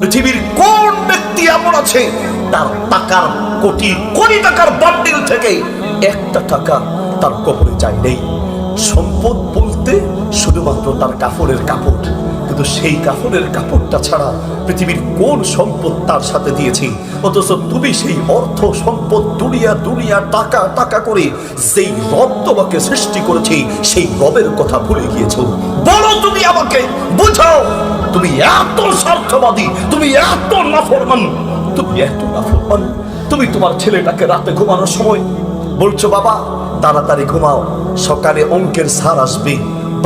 পৃথিবীর কোন ব্যক্তি এমন আছে, তার টাকার কোটি কোটি টাকার বান্ডিল থেকে একটা টাকা তার কবরে যায় নেই। সম্পদ বলতে শুধুমাত্র তার কাপড়ের কাপড়। কিন্তু সেই কাপড়ের কাপড়টা ছাড়া পৃথিবীর কোন সম্পদ তার সাথে দিয়েছি? অথচ তুমি সেই অর্থ, সম্পদ, দুনিয়া দুনিয়া, টাকা টাকা করে সেই রব তোমাকে সৃষ্টি করেছি, সেই রবের কথা ভুলে গিয়েছো। বলো তুমি আমাকে, বুঝাও। তুমি এত স্বার্থবাদী, তুমি এত নাফরমান, তুমি এত নাফরমান। তুমি তোমার ছেলেটাকে রাতে ঘুমানোর সময় বলছো, বাবা, তাড়াতাড়ি ঘুমাও, সকালে অঙ্কের সার আসবে।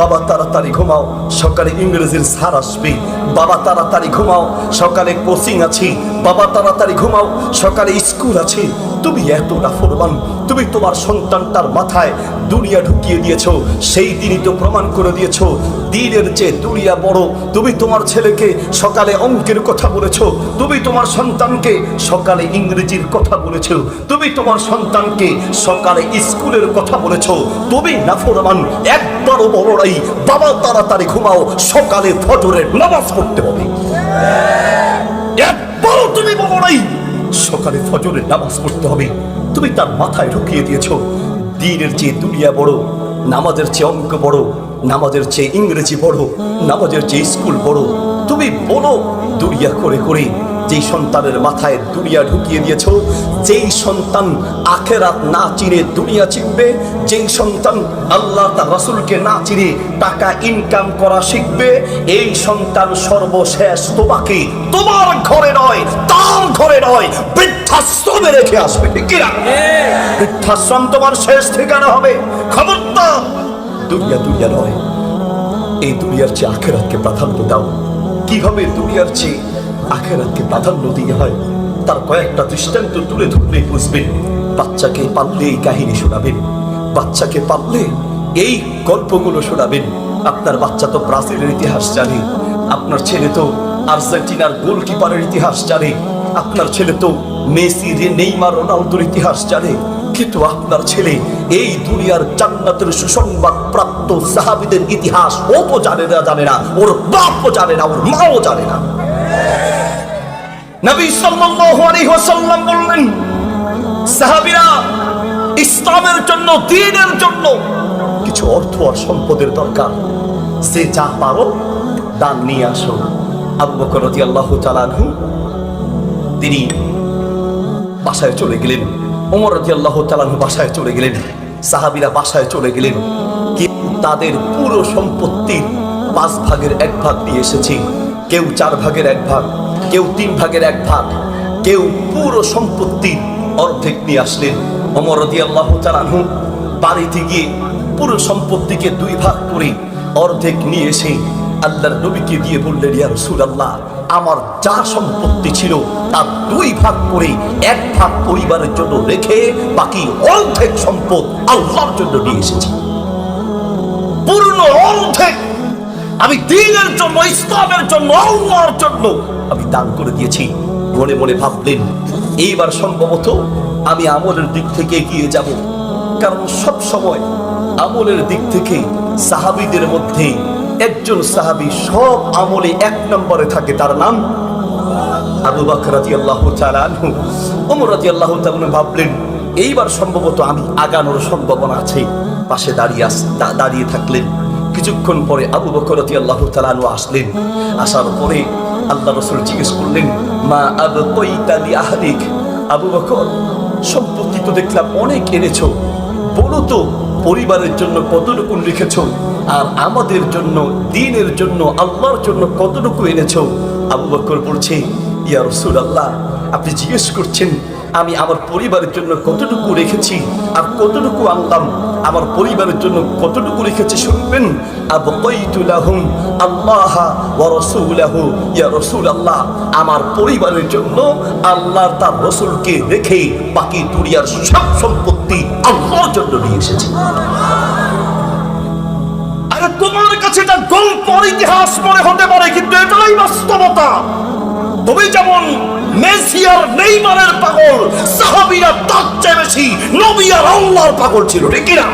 বাবা, তাড়াতাড়ি ঘুমাও, সকালে ইংরেজির সার আসবে। বাবা, তাড়াতাড়ি ঘুমাও, সকালে কোচিং আছে। বাবা, তাড়াতাড়ি ঘুমাও, সকালে স্কুল আছে। তুমি এত নাফরমান তুমি তোমার সন্তানটার মাথায় দুনিয়া ঢুকিয়ে দিয়েছ, সেই দিনই তো প্রমাণ করে দিয়েছ, দিনের চেয়ে দুনিয়া বড়। তুমি তোমার ছেলেকে সকালে অঙ্কের কথা বলেছ, তুমি তোমার সন্তানকে সকালে ইংরেজির কথা বলেছ, তুমি তোমার সন্তানকে সকালে স্কুলের কথা বলেছ। তুমি নাফরমান একবারও বড় নাই, বাবা তাড়াতাড়ি ঘুমাও, সকালে ফজরের নামাজ পড়তে হবে। একবারও তুমি বলো নাই সকালে ফজরের নামাজ পড়তে হবে। তুমি তার মাথায় ঢুকিয়ে দিয়েছ। দিনের চেয়ে দুনিয়া বড়, নামাজের চেয়ে অঙ্ক বড়, নামাজের চেয়ে ইংরেজি বড়, নামাজের চেয়ে স্কুল বড়। তুমি বলো, দুনিয়া করে করে যেই সন্তানের মাথায় দুনিয়া ঢুকিয়ে দিয়েছ যেই সন্তান আখেরাত না চিনে দুনিয়া চিনবে যেই সন্তান আল্লাহ তা রাসূলকে না চিনে টাকা ইনকাম করা শিখবে এই সন্তান সর্বশেষ তোমাকে তোমার ঘরে নয় তার ঘরে নয় বৃদ্ধাশ্রমে রেখে আসবে কিনা? বৃদ্ধাশ্রম তোমার শেষ ঠিকানা হবে। খবরদার। দুনিয়া দুনিয়া নয় এই দুনিয়ার চেয়ে আখেরাতকে প্রাধান্য দাও। কীভাবে দুনিয়ার চেয়ে আখেরাতকে প্রাধান্য দিয়ে হয়। তার কয়েকটা দৃষ্টান্ত তুলে ধরলে বুঝবেন বাচ্চাকে পারলে এই কাহিনী শোনাবেন। বাচ্চাকে পারলে এই গল্পগুলো শোনাবেন। আপনার বাচ্চা তো ব্রাজিলের ইতিহাস জানে, আপনার ছেলে তো আর্জেন্টিনার গোলকিপারের ইতিহাস জানে, আপনার ছেলে তো মেসি, রে নেইমার, রোনালদোর ইতিহাস জানে। কিন্তু আপনার ছেলে এই দুনিয়ার জান্নাতের সুসংবাদ প্রাপ্ত সাহাবিদের ইতিহাস ও তো জানে না জানে না। ওর বাপও জানে না, ওর মাও জানে না। নবী সাল্লাল্লাহু আলাইহি ওয়াসাল্লাম বললেন, সাহাবীরা, ইসলামের জন্য, দ্বীনের জন্য কিছু অর্থ আর সম্পদের দরকার। যা দান নিয়ে আসো। আবু বকর রাদিয়াল্লাহু তাআলা তিনি বাসায় চলে গেলেন। ওমর রাদিয়াল্লাহু তাআলা বাসায় চলে গেলেন। সাহাবীরা বাসায় চলে গেলেন। কিন্তু তাদের পুরো সম্পত্তির পাঁচ ভাগের এক ভাগ দিয়ে এসেছে। কেউ চার ভাগের এক ভাগ কেউ তিন ভাগের এক ভাগ, কেউ পুরো সম্পত্তির অর্ধেক নিয়ে আসলেন। ওমর রাদিয়াল্লাহু তাআলা আনহু বাড়িতে গিয়ে পুরো সম্পত্তিকে দুই ভাগ করে অর্ধেক নিয়ে এসে আল্লাহর নবীকে দিয়ে বললেন, ইয়া রাসূলুল্লাহ, আমার যা সম্পত্তি ছিল তার দুই ভাগ করে এক ভাগ পরিবারের জন্য রেখে বাকি অর্ধেক সম্পদ আল্লাহর জন্য নিয়ে এসেছি। পূর্ণ অর্ধেক আমি দিনের জন্য, ইসলামের জন্য, আল্লাহর জন্য আমি দান করে দিয়েছি। মনে মনে ভাবলেন, এইবার সম্ভবত আমি আমলের দিক থেকে এগিয়ে যাব। কারণ সব সময় আমলের দিক থেকে সাহাবীদের মধ্যে একজন সাহাবী সব আমলে এক নম্বরে থাকে, তার নাম আবু বকর রাদিয়াল্লাহু তাআলা আনহু। ওমর তাআলা আনহু ভাবলেন, এইবার সম্ভবত আমি আগানোর সম্ভাবনা আছে। পাশে দাঁড়িয়ে দাঁড়িয়ে থাকলেন। কিছুক্ষণ পরে আবু বকর রাদিয়াল্লাহু তাআলা আনহু আসলেন। আসার পরে আল্লাহ রাসূল জিজ্ঞেস করলেন, মা আবকাইতা লি আহলিক আবু বকর, সম্পত্তি তো দেখলাম অনেক এনেছো। বলো তো, পরিবারের জন্য কতটুকু লিখেছ? আর আমাদের জন্য, দিনের জন্য, আল্লাহর জন্য কতটুকু এনেছ? আবু বকর বলছে, ইয়া রসুল আল্লাহ আপনি জিজ্ঞেস করছেন, আমি আমার পরিবারের জন্য কতটুকু রেখেছি আর কতটুকু আনলাম? আমার পরিবারের জন্য কতটুকু রেখেছি শুনবেন? আমার পরিবারের জন্য আল্লাহ তার রসুলকে রেখে বাকি দুনিয়ার সব সম্পত্তি আল্লাহর জন্য নিয়ে এসেছে। আরে তোমার কাছে এটা গল্প ইতিহাস মনে হতে পারে, কিন্তু এটাই বাস্তবতা। তুমি যেমন মেসি আর নেইমারের পাগল। সাহাবিরা তার চেয়ে বেশি নবী আর আল্লাহর পাগল ছিল, ঠিক কিনা?